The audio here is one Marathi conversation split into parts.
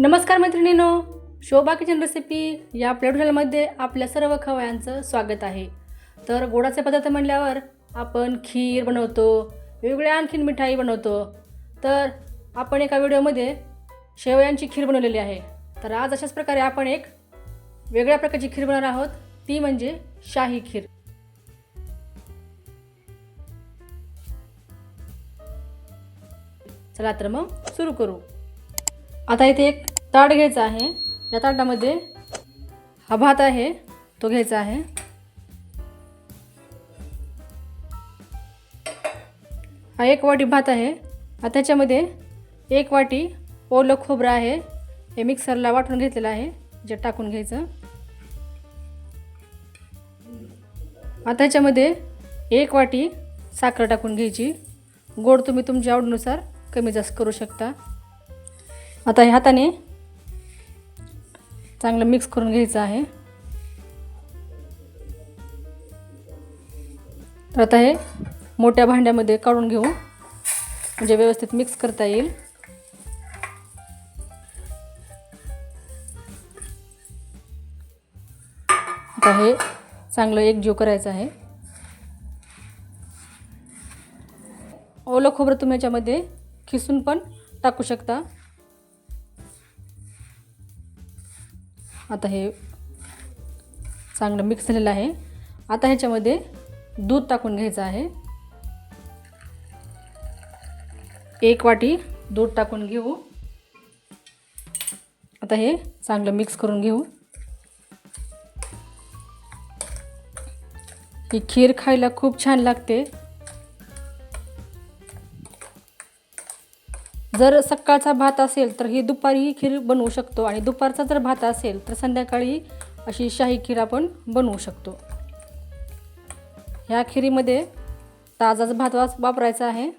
नमस्कार मैत्रिणीनो शोभा किचन रेसिपी या आपल्या चॅनलमध्ये आपल्या सर्व खवयांचं स्वागत आहे. तर गोडाचे पदार्थ म्हणल्यावर आपण खीर बनवतो वेगवेगळ्या आणखीन मिठाई बनवतो. तर आपण एका व्हिडिओमध्ये शेवयांची खीर बनवलेली आहे. तर आज अशाच प्रकारे आपण एक वेगळ्या प्रकारची खीर बनवणार आहोत. ती म्हणजे शाही खीर. चला तर मग सुरू करू. आता इथे एक ताट घ्यायचा आहे. या ताटामध्ये हा भात आहे तो घ्यायचा आहे. हा एक वाटी भात आहे. आता त्याच्यामध्ये एक वाटी ओलं खोबरं आहे. हे मिक्सरला वाटून घेतलेलं आहे जे टाकून घ्यायचं. आता एक वाटी साखर टाकून घ्यायची. गोड तुम्ही तुमच्या आवडीनुसार कमी जास्त करू शकता. आता हे हाताने चांगलं मिक्स करून घ्यायचं आहे. तर आता हे मोठ्या भांड्यामध्ये काढून घेऊ. म्हणजे व्यवस्थित मिक्स करता येईल. आता हे चांगलं एकजीव करायचं आहे. ओलं खोबरं तुम्ही याच्यामध्ये खिसून पण टाकू शकता. आता हे चांगलं मिक्स झालेलं आहे. आता ह्याच्यामध्ये दूध टाकून घ्यायचं आहे. एक वाटी दूध टाकून घेऊ. आता हे चांगलं मिक्स करून घेऊ. ही खीर खायला खूप छान लागते. जर सकाळचा भात असेल तर ही दुपारी खीर बनवू शकतो आणि दुपारचा जर भात असेल तर संध्याकाळी अशी शाही खीर आपण बनवू शकतो. ह्या खिरीमध्ये ताजाच भात वास वापरायचा आहे.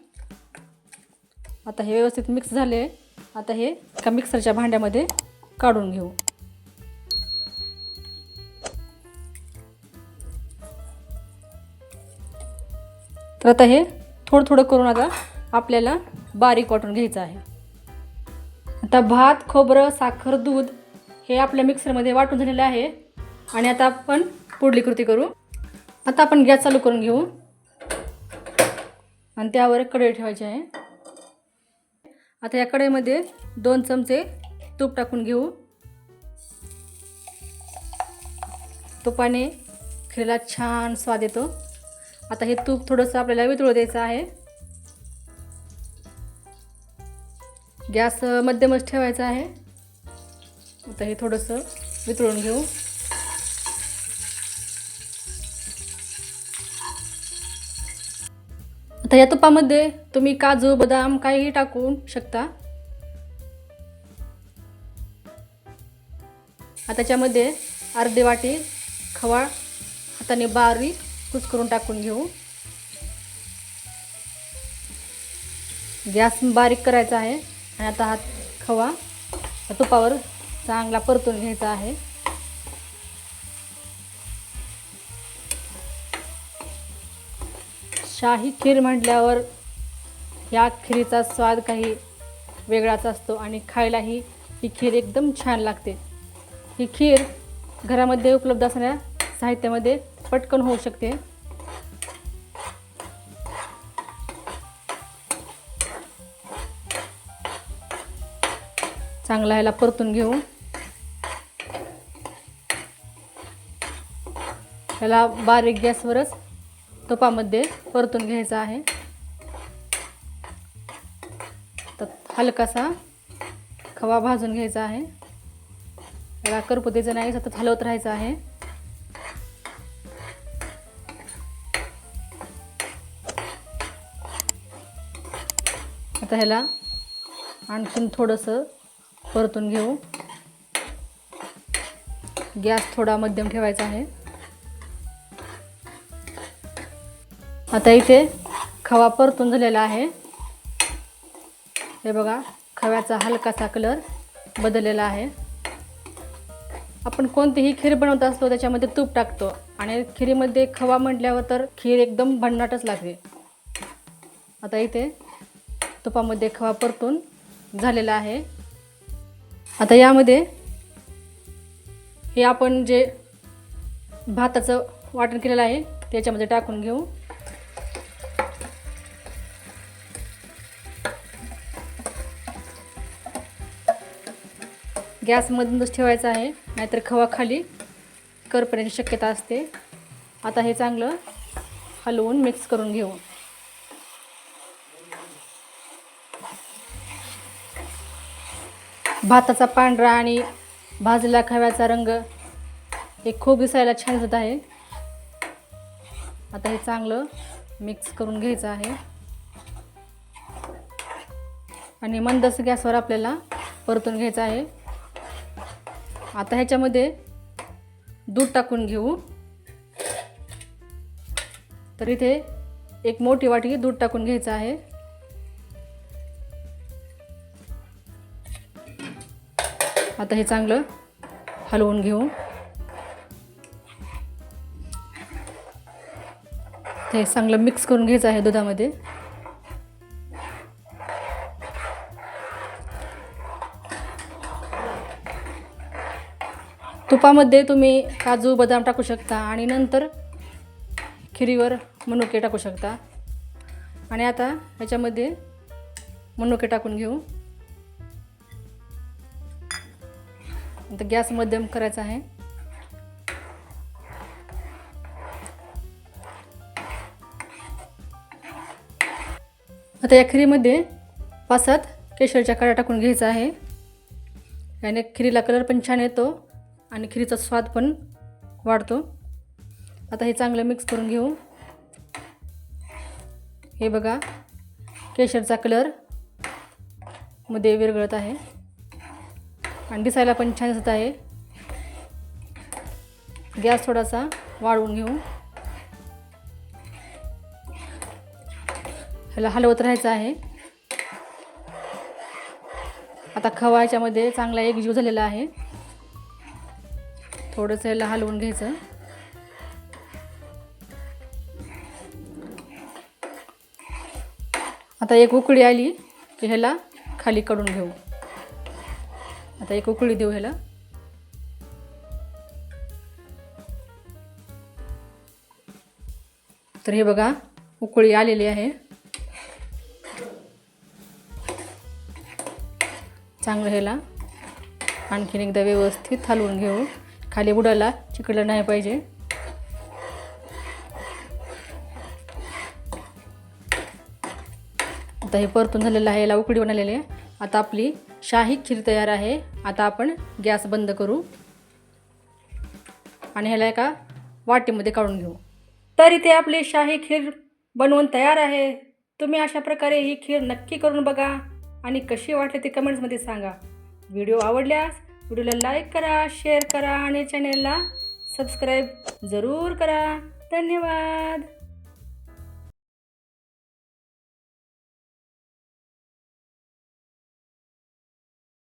आता हे व्यवस्थित मिक्स झाले. आता हे एका मिक्सरच्या भांड्यामध्ये काढून घेऊ. तर आता हे थोडं थोडं करून आता आपल्याला बारीक वाटून घ्यायचं आहे. आता भात खोबरं साखर दूध हे आपल्या मिक्सरमध्ये वाटून झालेलं आहे. आणि आता आपण पुढली कृती करू. आता आपण गॅस चालू करून घेऊ. आणि त्यावर कढई ठेवायची आहे. आता या कढईमध्ये दोन चमचे तूप टाकून घेऊ. तुपाने खिरीला छान स्वाद येतो. आता हे तूप थोडंसं आपल्याला वितळू द्यायचं आहे. गॅस मध्यमच ठेवायचा आहे. आता हे थोडंसं वितळून घेऊ. आता या तुपामध्ये तुम्ही काजू बदाम काहीही टाकू शकता. आता त्याच्यामध्ये अर्धी वाटी खवा हाताने बारीक कुच करून टाकून घेऊ. गॅस बारीक करायचा आहे. आणि आता हा खवा. तुपावर चांगला परतून घ्यायचा आहे. शाही खीर म्हटल्यावर या खिरीचा स्वाद काही वेगळाच असतो आणि खायलाही ही खीर एकदम छान लागते. ही खीर घरामध्ये उपलब्ध असणाऱ्या साहित्यामध्ये पटकन होऊ शकते. चांगला ह्याला परतून घेऊ. ह्याला बारीक गॅसवरच तुपामध्ये परतून घ्यायचं आहे. तर हलकासा खवा भाजून घ्यायचा आहे. याला करपुतीचं नाही सतत हलवत राहायचं आहे. आता ह्याला आणखीन थोडंसं परतून घेऊ. गॅस थोडा मध्यम ठेवायचा आहे. आता इथे खवा परतून झालेला आहे. हे बघा खव्याचा हलकासा कलर बदललेला आहे. आपण कोणतीही खीर बनवत असतो त्याच्यामध्ये तूप टाकतो आणि खिरीमध्ये खवा म्हटल्यावर तर खीर एकदम भन्नाटच लागते. आता इथे तुपामध्ये खवा परतून झालेला आहे. आता यामध्ये हे आपण जे भाताचं वाटण केलेलं आहे त्याच्यामध्ये टाकून घेऊ. गॅसमधूनच ठेवायचं आहे नाहीतर खवा खाली करपण्याची शक्यता असते. आता हे चांगलं हलवून मिक्स करून घेऊ. भाताचा पांढरा आणि भाजलेला खव्याचा रंग हे खूप दिसायला छान दिसत आहे. आता हे चांगलं मिक्स करून घ्यायचं आहे. आणि मंदस गॅसवर आपल्याला परतून घ्यायचं आहे. आता ह्याच्यामध्ये दूध टाकून घेऊ. तर इथे एक मोठी वाटी दूध टाकून घ्यायचं आहे. आता हे चांगलं हलवून घेऊ. ते चांगलं मिक्स करून घ्यायचं आहे दुधामध्ये. तुपामध्ये तुम्ही काजू बदाम टाकू शकता आणि नंतर खिरीवर मनुके टाकू शकता. आणि आता ह्याच्यामध्ये मनुके टाकून घेऊ. आता गॅस मध्यम करायचा आहे. आता या खिरीमध्ये पाच सात केशरच्या काड्या टाकून घ्यायचा आहे. याने खिरीला कलर पण छान येतो आणि खिरीचा स्वाद पण वाढतो. आता हे चांगलं मिक्स करून घेऊ. हे बघा केशरचा कलरमध्ये विरघळत आहे. आणि दिसायला पण छान दिसत आहे. गॅस थोडासा वाढवून घेऊ. ह्याला हलवत राहायचं आहे. आता खवा याच्यामध्ये चांगला एक जीव झालेला आहे. थोडंसं ह्याला हलवून घ्यायचं. आता एक उकळी आली की ह्याला खाली काढून घेऊ. आता एक उकळी देऊ ह्याला. तर हे बघा उकळी आलेली आहे. चांगलं ह्याला. आणखीन एकदा व्यवस्थित हलवून घेऊ. खाली बुडाला चिकडलं नाही पाहिजे. आता हे परतून झालेलं आहे याला उकडी बनवलेली आहे. आता आपली शाही खीर तयार आहे. आता आपण गॅस बंद करू. आणि ह्याला एका वाटीमध्ये काढून घेऊ. तर इथे आपली शाही खीर बनवून तयार आहे. तुम्ही अशा प्रकारे ही खीर नक्की करून बघा आणि कशी वाटली ती कमेंट्समध्ये सांगा. व्हिडिओ आवडल्यास व्हिडिओला लाईक करा शेअर करा आणि चॅनेलला सबस्क्राईब जरूर करा. धन्यवाद.